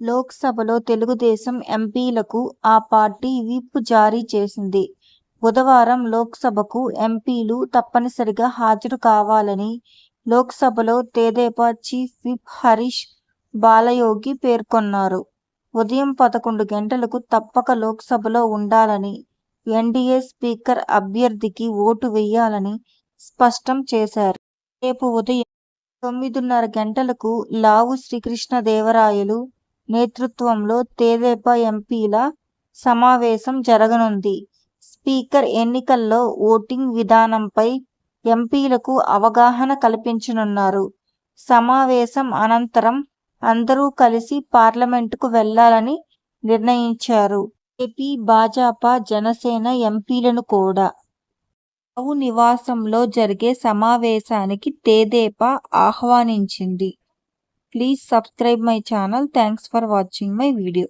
లోక్సభలో తెలుగుదేశం ఎంపీలకు ఆ పార్టీ విప్ జారీ చేసింది. బుధవారం లోక్సభకు ఎంపీలు తప్పనిసరిగా హాజరు కావాలని లోక్సభలో తేదేపా చీఫ్ విప్ హరీష్ బాలయోగి పేర్కొన్నారు. ఉదయం పదకొండు గంటలకు తప్పక లోక్సభలో ఉండాలని, ఎన్డీఏ స్పీకర్ అభ్యర్థికి ఓటు వేయాలని స్పష్టం చేశారు. రేపు ఉదయం తొమ్మిదిన్నర గంటలకు లావు శ్రీకృష్ణదేవరాయలు నేతృత్వంలో తెదేపా ఎంపీల సమావేశం జరగనుంది. స్పీకర్ ఎన్నికల్లో ఓటింగ్ విధానంపై ఎంపీలకు అవగాహన కల్పించనున్నారు. సమావేశం అనంతరం అందరూ కలిసి పార్లమెంటుకు వెళ్ళాలని నిర్ణయించారు. ఏపీ భాజపా, జనసేన ఎంపీలను కూడా రావు నివాసంలో జరిగే సమావేశానికి తెదేపా ఆహ్వానించింది. Please subscribe my channel. Thanks for watching my video.